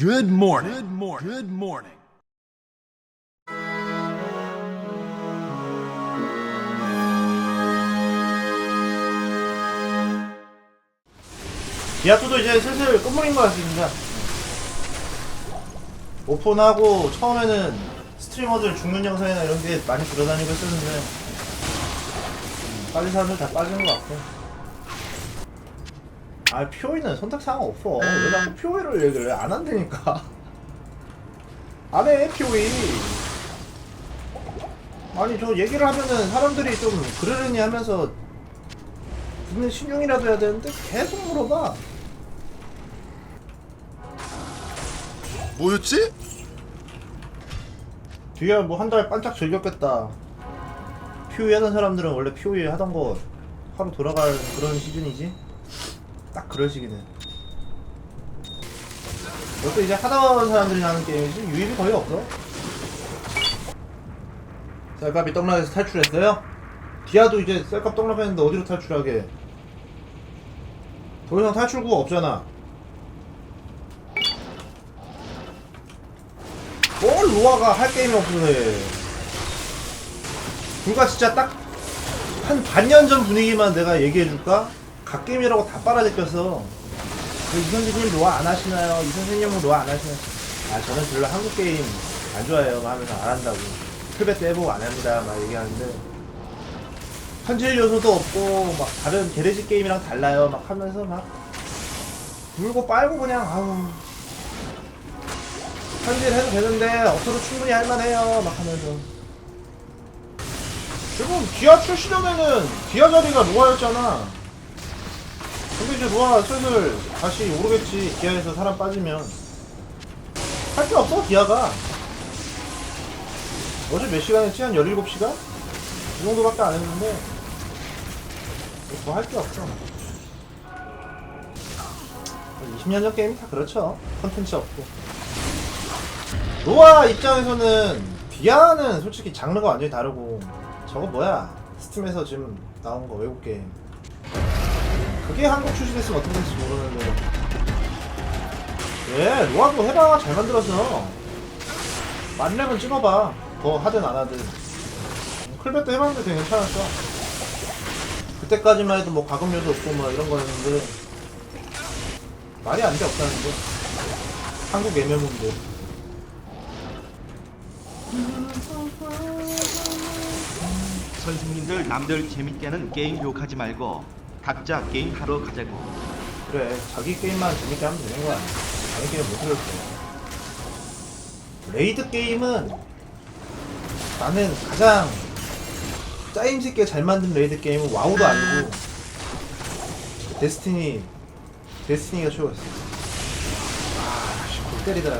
Good morning. Good morning. Good morning. 디아토도 이제 슬슬 끝물인 것 같습니다. 오픈하고 처음에는 스트리머들 죽는 영상이나 이런 게 많이 돌아다니고 했었는데 음, 빨리 사람들 다 빠지는 것 같고 아 POE는 선택사항 없어 왜 자꾸 POE를 얘기를 해? 안 한다니까 안해 POE 아니 저 얘기를 하면은 사람들이 좀 그러려니 하면서 듣는 신용이라도 해야 되는데 계속 물어봐 뭐였지? 뒤에 뭐 한 달 반짝 즐겼겠다. POE 하던 사람들은 원래 POE 하던 거 하루 돌아갈 그런 시즌이지? 딱 그럴 시기네. 이것도 이제 하던 사람들이 하는 게임이지 유입이 거의 없어. 셀값이 떡락에서 탈출했어요? 디아도 이제 셀값 떡락했는데 어디로 탈출하게? 더 이상 탈출구가 없잖아. 뭘 로아가 할 게임이 해. 불과 진짜 딱 한 반년 전 분위기만 내가 얘기해줄까? 갓게임이라고 다 빨아제꼈어. 그이 선생님 로아 안 하시나요? 이 선생님은 로아 안 하시나요? 아, 저는 별로 한국 게임 안 좋아해요. 막 하면서 안 한다고. 클베 때 해보고 안 합니다. 막 얘기하는데. 현질 요소도 없고, 막 다른 게레지 게임이랑 달라요. 막 하면서 막. 물고 빨고 그냥, 아우. 현질 해도 되는데 업소로 충분히 할만해요 막 하면서 지금 기아 출시전에는 기아 자리가 로아였잖아 근데 이제 로아 슬슬 다시 오르겠지 기아에서 사람 빠지면. 할 게 없어 기아가. 어제 몇 시간 했지? 한 17시간? 이 정도밖에 안 했는데. 뭐할게 없어. 20년 전 게임이 다 그렇죠. 컨텐츠 없고. 노아 입장에서는 디아는 솔직히 장르가 완전히 다르고 저거 뭐야? 스팀에서 지금 나온 거 외국 게임 그게 한국 출시됐으면 어떻게 될지 모르는데. 예 로아도 해봐. 잘 만들어서. 만렙은 찍어봐. 더 하든 안 하든. 클벳도 해봤는데 되게 괜찮았어. 그때까지만 해도 뭐 요소 없고 뭐 이런 거였는데. 말이 안 돼 없다는 게. 한국 MMO인데 선생님들 남들 재밌게 하는 게임 욕하지 말고 각자 게임 하러 가자고. 그래 자기 게임만 재밌게 하면 되는 거야? 자기 게임 못 해줬어. 레이드 게임은 나는 가장 짜임새끼가 잘 만든 레이드 게임은 와우도 아니고 데스티니 데스티니가 최고였어. 아씨 골 때리더라.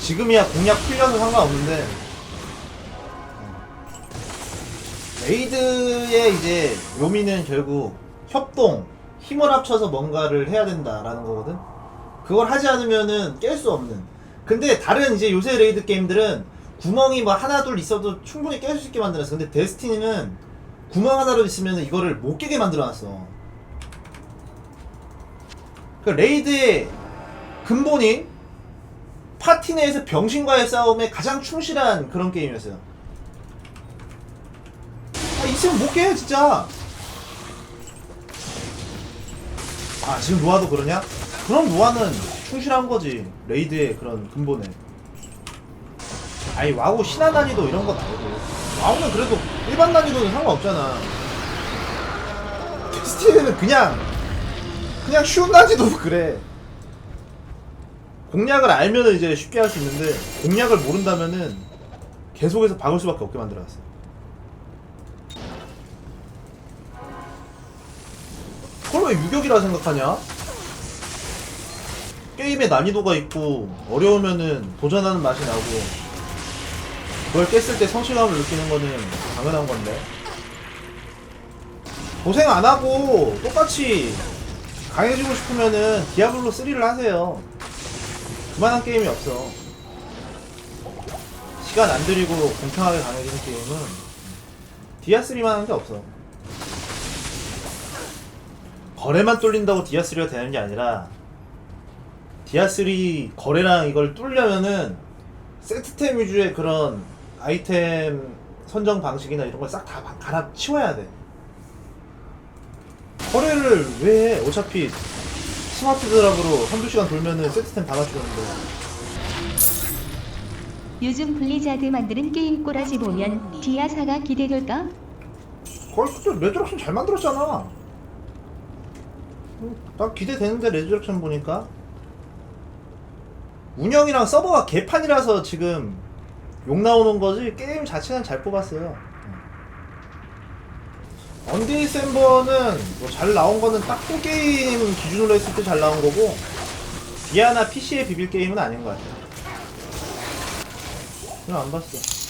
지금이야 공략 풀려서 상관없는데 레이드의 이제 묘미는 결국 협동, 힘을 합쳐서 뭔가를 해야 된다라는 거거든. 그걸 하지 않으면은 깰 수 없는. 근데 다른 이제 요새 레이드 게임들은 구멍이 뭐 하나 둘 있어도 충분히 깰 수 있게 만들었어. 근데 데스티니는 구멍 하나로 있으면 이거를 못 깨게 만들어놨어. 그 레이드의 근본이 파티 내에서 병신과의 싸움에 가장 충실한 그런 게임이었어요. 아, 있으면 못 깨, 진짜. 아, 지금 노아도 그러냐? 그럼 노아는 충실한 거지. 레이드의 그런 근본에. 아니, 와우 신화 난이도 이런 건 아니고. 와우는 그래도 일반 난이도는 상관없잖아. 테스트는 그냥, 그냥 쉬운 난이도 그래. 공략을 알면은 이제 쉽게 할 수 있는데, 공략을 모른다면은 계속해서 박을 수밖에 없게 만들어놨어. 그걸 왜 유격이라 생각하냐? 게임의 난이도가 있고 어려우면은 도전하는 맛이 나고 그걸 깼을 때 성취감을 느끼는 거는 당연한 건데. 고생 안 하고 똑같이 강해지고 싶으면은 디아블로 3를 하세요. 그만한 게임이 없어. 시간 안 들이고 공평하게 강해지는 게임은 디아3만 한 게 없어 거래만 뚫린다고 디아3가 되는 게 아니라 디아3 거래량 이걸 뚫려면은 세트템 위주의 그런 아이템 선정 방식이나 이런 걸 싹 다 갈아 치워야 돼. 거래를 왜 해? 어차피 스마트 드랍으로 한두 시간 돌면은 세트템 다 맞추는데. 요즘 블리자드 만드는 게임 꼬라지 보면 디아사가 기대될까? 거의 그때 레드락션 잘 만들었잖아. 음, 나 기대되는데 레드락션 보니까 운영이랑 서버가 개판이라서 지금 욕 나오는 거지 게임 자체는 잘 뽑았어요. 언디셈버는 뭐 잘 나온 거는 딱그 게임 기준으로 했을 때 잘 나온 거고 비아나 PC에 비빌 게임은 아닌 것 같아요. 그냥 안 봤어.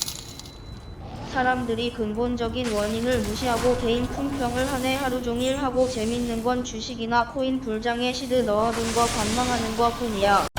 사람들이 근본적인 원인을 무시하고 개인 품평을 한해 하루 종일 하고 재밌는 건 주식이나 코인 불장에 시드 넣어둔 거 관망하는 거 뿐이야.